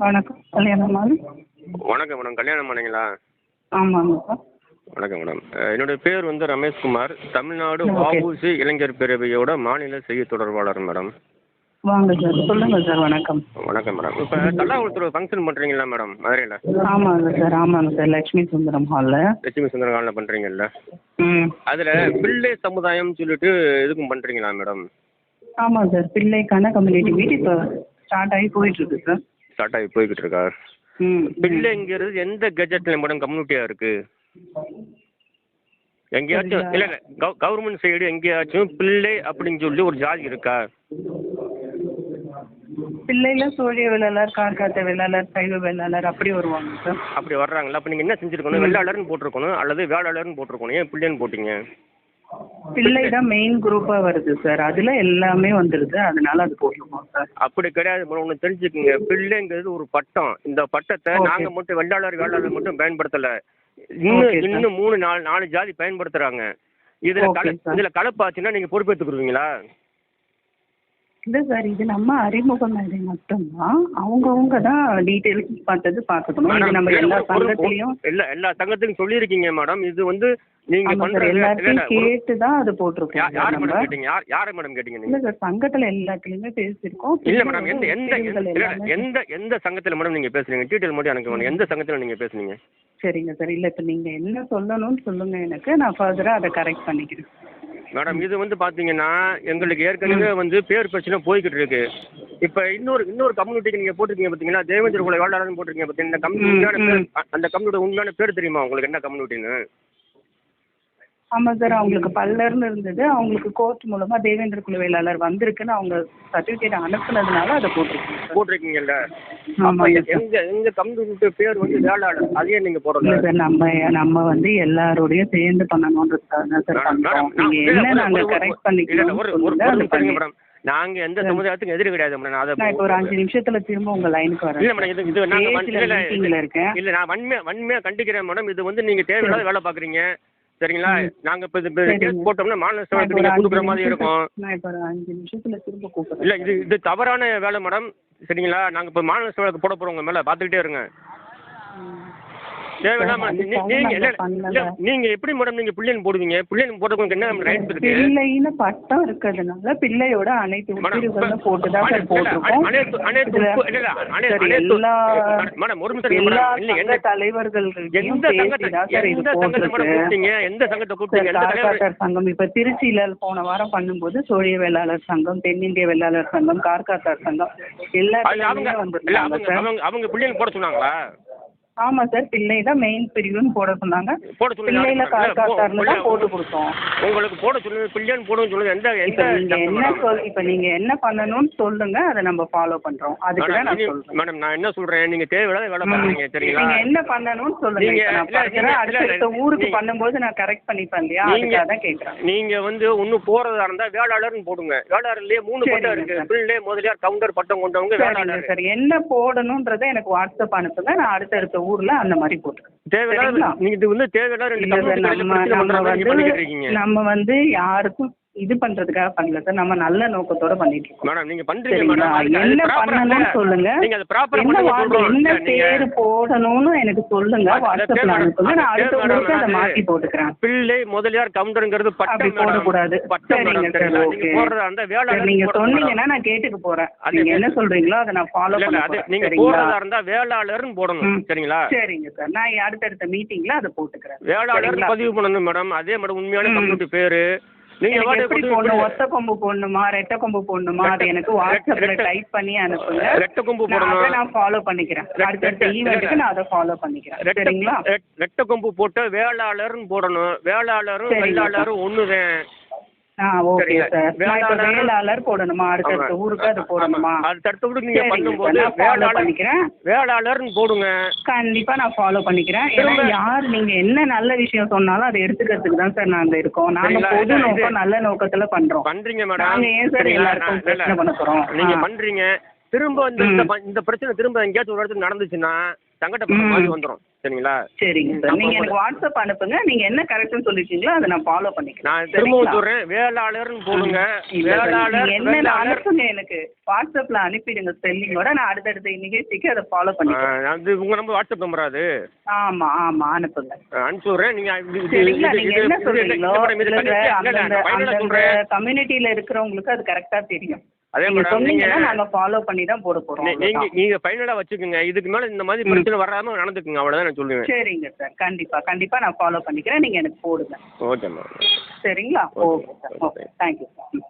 வணக்கம். கல்யாணமால் வணக்கம் மேடம். கல்யாணம் பண்ணீங்களா ஆமாங்க சார் வணக்கம் மேடம். என்னுடைய பேர் வந்து ரமேஷ்குமார் தமிழ்நாடு. வஉசி இளைஞர் பேரவையோட மாநில செய்தி தொடர்பாளர் மேடம். வாங்க சார். சொல்லுங்க சார். வணக்கம். வணக்கம் மேடம். இப்போ தல்லாகுளத்தில் ஃபங்க்ஷன் பண்ணுறீங்களா மேடம்? மதுரையில்? ஆமாங்க சார். ஆமாங்க சார். லட்சுமி சுந்தரம் ஹாலில். லட்சுமி சுந்தர காலில் பண்ணுறீங்கல்ல ம். அதில் பிள்ளை சமுதாயம் சொல்லிட்டு இதுக்கும் பண்ணுறீங்களா மேடம்? ஆமாம் சார். பிள்ளைக்கான கம்யூனிட்டி மீட் இப்போ ஸ்டார்ட் ஆகி போயிட்டுருக்கு சார். ஸ்டார்ட் ஆகி போய்கிட்டு இருக்கா ம். பிள்ளைங்கிறது எந்த கெஜெட்டில் மேடம் கம்யூனிட்டியாக இருக்குது எங்கேயாச்சும். இல்லை இல்லை கவ கவர்மெண்ட் சைடு எங்கேயாச்சும் பிள்ளை அப்படின்னு சொல்லி ஒரு ஜாதி இருக்கா? பிள்ளையில சூழிய வேளாளர் கார்காத்த வேளாளர் சைவ வேளாளர் அப்படி வருவாங்க சார். அப்படி வர்றாங்களா? அப்போ நீங்கள் என்ன செஞ்சுருக்கணும்? வெள்ளாளர்னு போட்டிருக்கணும் அல்லது வேளாளர்னு போட்டிருக்கணும்? ஏன் பிள்ளைன்னு போட்டீங்க? பிள்ளை தான் மெயின் குரூப்பாக வருது சார் அதில் எல்லாமே வந்துடுது அதனால அது போட்டுருக்கோம் சார் அப்படி கிடையாது மேடம் ஒன்று தெரிஞ்சுக்குங்க. பிள்ளைங்கிறது ஒரு பட்டம். இந்த பட்டத்தை. நாங்கள் மட்டும் வெள்ளாளர் வேளாளர் மட்டும் பயன்படுத்தலை. இன்னும். இன்னும் மூணு நாலு நாலு ஜாதி பயன்படுத்துகிறாங்க இதில் கல. இதில் கலப்பாச்சுன்னா நீங்கள் பொறுப்பேற்றுக்குருவீங்களா இல்லை சார் இது நம்ம அறிமுக மேடை மட்டும்தான். அவங்கவுங்க தான் டீட்டெயில்ஸ் பார்த்தது பார்த்துக்கணும். இது நம்ம எல்லா சங்கத்துலேயும் எல்லா எல்லா சங்கத்துக்கும் சொல்லியிருக்கீங்க மேடம் இது வந்து சார் பண்ணுறது எல்லாத்தையும் கேட்டு தான் அது போட்டிருக்கோம் யார் மேடம் கேட்டீங்க? யார் யாரை மேடம் கேட்டீங்க இல்லை நீங்கள் சார் சங்கத்தில் எல்லாத்துலேயுமே பேசியிருக்கோம். இல்ல மேடம் எந்த எந்த இல்ல, எந்த எந்த சங்கத்தில் மேடம் நீங்கள் பேசுறீங்க? டீட்டெயில் மட்டும் எனக்கு எந்த சங்கத்தில் நீங்கள் பேசுனீங்க? சரிங்க சார் இல்லை இப்போ நீங்கள் என்ன சொல்லணும்னு சொல்லுங்கள் எனக்கு. நான் ஃபர்தராக அதை கரெக்ட் பண்ணிக்கிறேன். மேடம் இது வந்து பாத்தீங்கன்னா எங்களுக்கு ஏற்கனவே வந்து பேர் பிரச்சனை போய்கிட்டு இருக்கு. இப்போ இன்னொரு இன்னொரு கம்யூனிட்டிக்கு நீங்க போட்டிருக்கீங்க பாத்தீங்களா தேவேந்திர குல வேளாளர்னு போட்டிருக்கீங்க பாத்தீங்கன்னா இந்த கம்யூனிட்டி உண்மையான ம், பேர் அந்த கம்யூனிட்டி உண்மையான பேர் தெரியுமா? உங்களுக்கு என்ன கம்யூனிட்டின்னு ஆமாம் சார் அவங்களுக்கு பல்லர்னு இருந்தது. அவங்களுக்கு கோர்ட் மூலமாக தேவேந்திர குல வேளாளர் வந்திருக்குன்னு அவங்க சர்டிஃபிகேட் அனுப்புனதுனால அதை போட்டிருக்கோம் சார் போட்டிருக்கீங்கல்ல? சார் எங்க எங்க கம்யூனிட்டி பேர் வந்து வேளாளர். அதையே நீங்க இல்லை போடல சார் நம்ம நம்ம வந்து எல்லாரோடையும் சேர்ந்து பண்ணணுன்றதுக்காக சார் பண்ணுறோம் நீங்கள் என்ன நாங்கள் கரெக்ட் அது நாங்க எந்த சமுதாயத்துக்கும் எதிரி கிடையாது மேடம் நான் நான் இப்போ ஒரு அதை அஞ்சு நிமிஷத்துல திரும்ப உங்க லைனுக்கு வரேன் இல்ல மேடம் இது இது இருக்கேன். இல்ல நான் வன்மையா வன்மையா கண்டிக்கிறேன் மேடம் இது வந்து நீங்க தேவையில்லாத வேலை பாக்குறீங்க சரிங்களா? ம். நாங்க இப்ப சரிங்க. கேஸ் போட்டோம்னா மாநில இப்போ அஞ்சு கொடுக்குற மாதிரி இருக்கும். இப்போ இல்ல இது இது தவறான வேலை மேடம். சரிங்களா? நாங்க இப்ப மாநில சபைக்கு போட போறோம் உங்க மேல. பாத்துக்கிட்டே இருங்க. தேவையில்லாம நீங்க இல்ல நாங்க பண்ணல. இல்ல, நீங்க எப்படி மேடம் நீங்க பிள்ளைன்னு போடுவீங்க? பிள்ளைன்னு போடுறதுக்கு என்ன ரைட்ஸ் இருக்கு? பிள்ளைன்னு பட்டம் இருக்கிறதுனால பிள்ளையோட அனைத்து உட்பிரிவுகளும் போட்டு தான் சார் போட்டிருக்கோம். அனைத்து அனைத்து இல்ல, அனைத்து மேடம் ஒரு நிமிஷம் எல்லா சங்க தலைவர்கள்கிட்டயும் எந்த சங்கத்தை எந்த சங்கத்தை கூப்பிட்டீங்க? எந்த சங்கத்தை கூப்பிட்டீங்க? எந்த தலைவர் சங்கம். இப்ப திருச்சியில போன வாரம் பண்ணும்போது சோழிய வேளாளர் சங்கம் தென்னிந்திய வேளாளர் சங்கம் கார்காத்தார் சங்கம் எல்லா அவங்க அவங்க அவங்க பிள்ளைன்னு போட சொன்னாங்களா? ஆமா சார் பிள்ளை தான் மெயின் பிரிவுன்னு போட சொன்னாங்க. போட பிள்ளையில தான் பிள்ளை- போட்டு கொடுத்தோம். உங்களுக்கு போட சொல்லுங்க பிள்ளைன்னு போடுன்னு சொல்லுங்க எந்த இப்ப என்ன? சொல் இப்ப நீங்க என்ன பண்ணணும்னு சொல்லுங்க அதை நம்ம ஃபாலோ பண்றோம். அதுக்கு தான் நான் சொல்றேன். மேடம் நான் என்ன சொல்றேன்? நீங்க தேவையில்லாத வேலை ம். பாக்குறீங்க சரிங்களா நீங்க என்ன பண்ணணும்னு சொல்லுங்க இப்ப நான் பார்க்கிறேன். இல்ல, ஊருக்கு பண்ணும்போது நான் கரெக்ட் பண்ணிப்பேன் இல்லையா? அதுக்காக தான் கேக்குறேன். நீங்க வந்து ஒண்ணு போறதா இருந்தா வேளாளர்னு போடுங்க. வேளாளர்லயே மூணு பட்டம் இருக்கு. சார். பிள்ளை முதலியார் கவுண்டர் பட்டம் கொண்டவங்க வேளாளர். சார். என்ன போடணுன்றதை எனக்கு வாட்ஸ்அப் அனுப்புங்க. நான் அடுத்தடுத்த ஊர்ல அந்த மாதிரி போட்டுக்கிறேன் தேவையில்லாத? நீங்க இது வந்து தேவையில்லாத ரெண்டு நம்ம வந்து யாருக்கும் இது பண்றதுக்காக பண்ணல சார். நம்ம நல்ல நோக்கத்தோட பண்ணிட்டு இருக்கோம். மேடம் நீங்க பண்றீங்க சரிங்களா? மேடம் என்ன பண்ணணும்னு. சொல்லுங்க. நீங்க அது ப்ராப்பரா என்ன என்ன பேரு போடணும்னு எனக்கு சொல்லுங்க. பேர் அனுப்புங்க. நான் அடுத்த ஊருக்கு அதை அது போட்டுக்கிறேன். பிள்ளை முதலியார் கவுண்டருங்கிறது பட்டம் போடக்கூடாது. சரிங்க சார் ஓகே. போடுறதா இருந்தா சரி, வேளாளர் நீங்க போடுங்க சொன்னீங்கன்னா. நான் கேட்டுக்க போறேன். அது நீங்க என்ன சொல்றீங்களோ அதை நான் ஃபாலோ பண்ண அது போறேன். நீங்க சரிங்களா? போடுறதா இருந்தா வேளாளர்னு போடணும். சரிங்களா? சரிங்க சார். நான் அடுத்தடுத்த மீட்டிங்ல அதை போட்டுக்கிறேன். வேளாளர்? பதிவு பண்ணணும் மேடம் அதே மேடம் உண்மையான. கம்யூனிட்டி பேரு. நீங்க எப்படி போடணும்? ஒத்த கொம்பு போடணுமா? ரெட்டை கொம்பு போடணுமா? அது எனக்கு வாட்ஸ்அப்ல டைப் பண்ணி அனுப்புங்க. ரெட்டை கொம்பு போடணும். நான் ஃபாலோ பண்ணிக்கிறேன். ரெட்டை- ஈவெண்ட்டுக்கு நான் அதை ஃபாலோ பண்ணிக்கிறேன். சரிங்களா? ரெட்- ரெட்டை கொம்பு போட்டு வேளாளர்னு போடணும். வேளாளரும். வெள்ளாளரும் ஒண்ணுதான். ஆ ஓகே. சார் நான் இப்ப வேளாளர் போடணுமா அடுத்தடுத்த. ஊருக்கு அது போடணுமா ஆமா. அது தடுத்தபடி நீங்க சரிங்க பண்ணும்போது வேளாளர் பண்ணிக்கிறேன் வேளாளர்னு போடுங்க கண்டிப்பா நான் ஃபாலோ பண்ணிக்கிறேன் ஏன்னா யார் நீங்க என்ன நல்ல விஷயம் சொன்னாலும் அதை எடுத்துக்கிறதுக்கு தான் சார் நாங்க இருக்கோம் நாங்க சரிங்களா? பொது நோக்கம் நல்ல நோக்கத்துல பண்றோம் பண்றீங்க மேடம் நாங்க ஏன் சார்? எல்லாருக்கும் பிரச்சனை பண்ண போறோம்? நீங்க ஆ. திரும்ப இந்த இந்த பிரச்சனை திரும்ப எங்கேயாச்சும் ஒரு இடத்துல நடந்துச்சுன்னா சங்கடப்படுற ம். மாதிரி வந்துடும் சரிங்களா சரிங்க சார் கூட- எனக்கு வாட்ஸ்அப் அனுப்புங்க நீங்கள் என்ன கரெக்ஷன் சொல்லிருக்கீங்களோ அதை நான் ஃபாலோ பண்ணிக்கிறேன் நான் திரும்பவும்? சொல்றேன் வேளாளர்னு போடுங்க வேளாளர் நீங்க வேளாளர் அனுப்புங்க எனக்கு வாட்ஸ்அப்ல அனுப்பிடுங்க ஸ்பெல்லிங்கோட நான் அடுத்தடுத்த நிகழ்ச்சிக்கு அதை ஃபாலோ பண்ணிக்கிறேன் அது உங்க நம்பர் வாட்ஸ்அப் நம்பரா அது ஆமா ஆமா அனுப்புங்க அனுப்பிச்சு விட்றேன் நீங்க நீங்க என்ன சொல்றீங்களோ. கம்யூனிட்டியில இருக்கிறவங்களுக்கு அது கரெக்டா தெரியும் அதே நீங்க மேடம், சொன்னீங்கன்னா நீங்க- நாங்க ஃபாலோ பண்ணி தான் போட போறோம் நீ- நீங்க அவ்வளவுதான். நீங்க ஃபைனலா வச்சுக்கோங்க. இதுக்கு மேல இந்த மாதிரி. பிரச்சனை வராம நடந்துக்குங்க. அவ்வளவுதான் நான் சொல்லுவேன். சரிங்க சார். கண்டிப்பா கண்டிப்பா நான் ஃபாலோ பண்ணிக்கிறேன். நீங்க எனக்கு போடுங்க. ஓகே மேடம் சரிங்களா. Okay sir okay thank you sir hmm